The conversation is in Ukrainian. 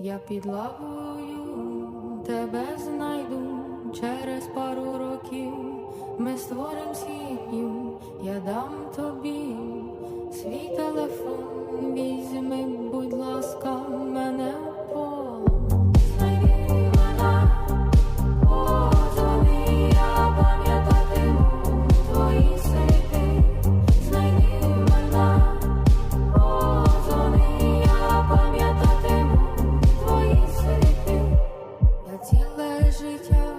Я під лавою тебе знайду через пару років. Ми створим сім'ю, я дам тобі свій життя.